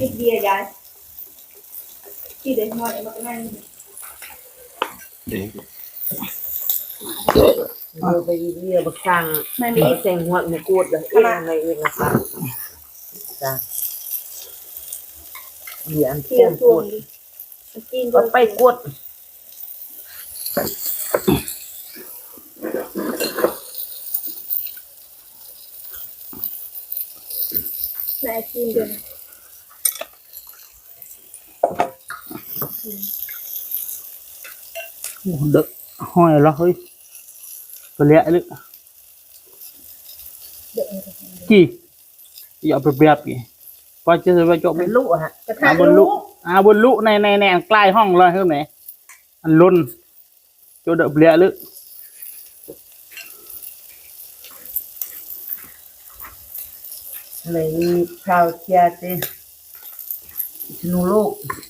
าไปเบียบกี่พอจะไปจบมัไม่นรู้ลุฮะกระอาทะบนลุลูกอาบ นลุในในในใกล้ห้องเลยเท่าไหนอันลุนโจเดเบียลึกอะไรพราวเทียเตชนูโลกอะ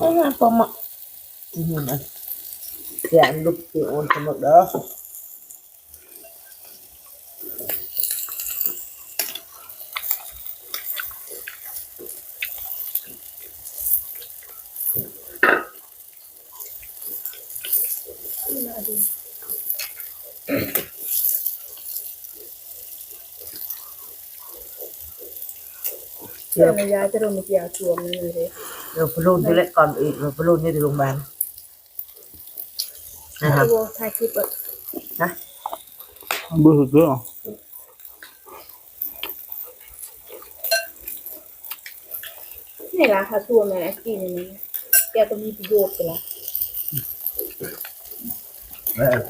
ม่น่าสมอะอืมอะเสียง ลุกตีโอนสมุดเด้อเชื่อในยายจะโดนมีเกี่ยวชวมนี่เลยเราพลุนที่เล็กก่อนอีกเราพลุนที่โรงพยาบาลนะครับโอ้ถ่ายคลิปอะนะเบื่อเกลือนี่ละค่ะชวมเนี่ยกินนี่แกต้องมีประโยชน์ไปละ Đấy.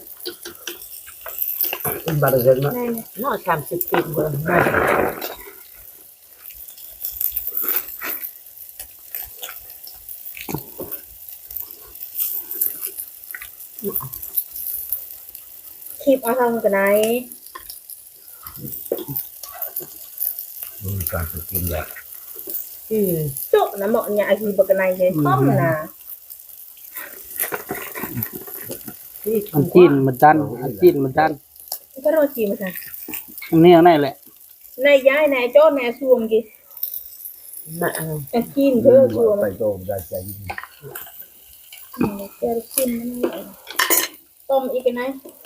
เป็นบาร์เกอร์เนาะได้เนี่ยน้อยสามสิบปีเบอร์ นะคลิปเอาทำกันไหน Mình càng phải kim lại. อืมโจ๊ะนะเหมาะเนี่ยไอ้ที่บักกันไหนเลยต้มนะที่อันจีนมันดันอันจีนมันดันก็โรจีมาสั่งอันนี้อันไหนแหละนายย้ายนายโจ้นายชวมกี่น่ะแต่กินเพื่อชวม Phải tôm ra chạy. แกกินมันต้มอีกกันไหนเดอันลุนมันสมมติตียอรอดกี่มันกระโจกนะสาม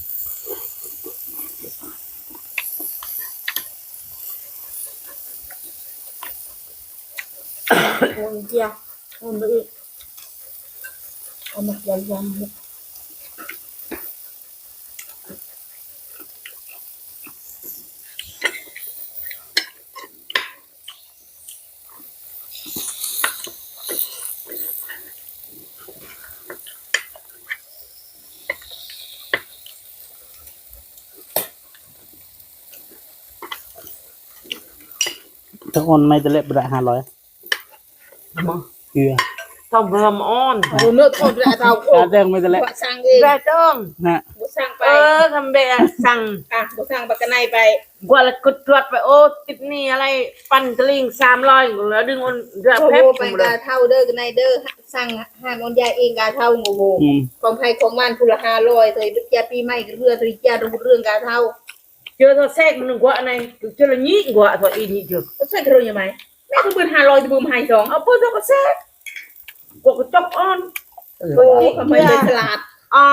เอาเดียวเอาไปอีกเอามาใหญ่ทุกคนไม่ได้เล็บด้ห้าร้อย เกลือต้องเพิ่มอ้อนโอ้เนื้อทอดละเท่าโอ้อาแดงไม่จะเล็บบ่สั่งเองได้ต้องนะบ่สั่งไปเออทำแบบสั่งอะบ่สั่งปากกะไนไปกว่าละกดตรวจไปโอ้ติดหนี่อะไร ปั่นตะลิงสามร้อยแล้วดึงมันเรือโอ้แพโหบไปกาเท่าเด้อกะไนเด้อสั่งห้ามอนยายเองกาเท่าโง่โหอืมของไผของมันผู้ละ500เอ้ยดึกยาปีใหม่ก็เรือตริยารู้เรื่องกาเท่าเจอตัวแทรกมันกว่าอันไหนเจอละยี่กว่าตัวอีนี่เจอก็ใช่กระโดดยังไง แม่คือเบิ่น500จะบึมให้สองเอาเพื่อตัวก็แทรกกว่าก็จกอ้อนเออโอ้ยทำไมเป็นฉลาดอ้า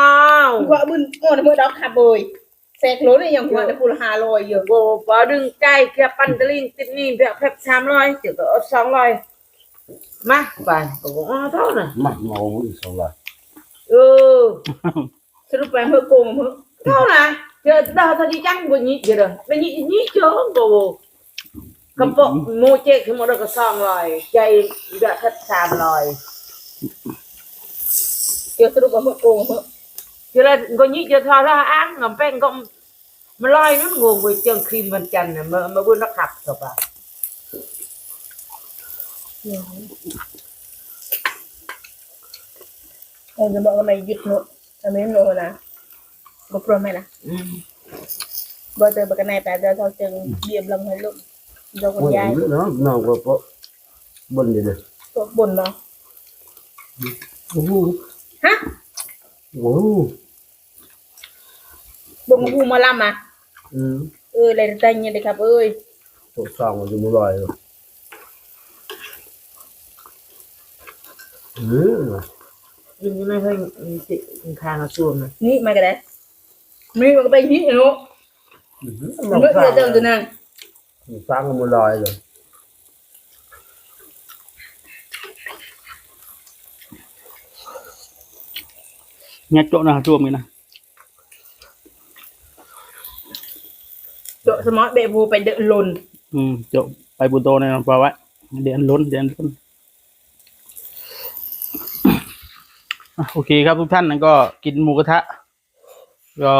วว่าบึนโอ้ยมือดอกขับเบยแซกโลนี่ยังกว่าแต่ผู้ละ500อยู่โอ้พอดึงใจแค่ปั่นตะลิงติดหนี่แบบแพบสามร้อยเจอก็สองร้อยมาไปบอกอ๋อเท่าน่ะมาเอาอีกสองร้อยเออสรุปไปเพื่อโกงเพื่อ Đâu là chờ đào thật đi chăng vừa nhị vậy rồi bên nhị nhị chớ bồ cầm bộ mua chết thì mua được cái xong rồi chạy đã thật sàm rồi เดี๋ยวสรุปไปเพื่อโกงเพื่อ chứ là có nhị chờ thò ra ăn ngầm bên cộng mà loi nó ngồi với trường cream văn chân này mà mà vừa nó khập rồi bà เราจะบอกว่าไม่หยุดโนทำไมโนนะบอกพร้อมไหมล่ะบอกเจอปากกันในแต่เดี๋ยวเขาจึงเบียบลงให้ลูก เราคนไม่ยายเยอะเนาะน้องก็เพราะบนนี่เลยตัวบ่นเนาะโอ้โหฮะโอ้โหบ่งหูมาล่ำอะอืมเอออะไรใจเย็นเลยครับ เอ้ยตัวสองมันจะไม่ลอยเลยอืม nhìn như này hơi chị thang nó chuông này นี่มากันได้มีมันก็ไปยิงเนาะน้องเมื่อสร้างเดิมตัวนั้น สร้างมันลอยเลยเนี่ยโจ๊ะนะจ้วมกันนะโจสมอเบบูไปเดินลนอืมโจ๊ะไปบุโตเนี่ยปล่าไว้เดี๋ยวอันล้นเดี๋ยวอันล้นอะโอเคครับทุกท่านนะก็กินหมูกระทะก็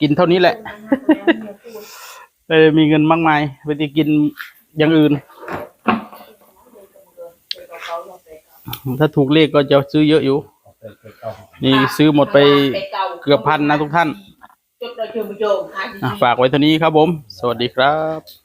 กินเท่านี้แหละ ไม่ได้มีเงินมากมายไปจะกินอย่างอื่น ถ้าถูกเลขก็จะซื้อเยอะอยู่ นี่ซื้อหมดไปเกือบพันนะทุกท่านจุดเราเจอมาโจมหาอะฝากไว้เท่านี้ครับผม สวัสดีครับที่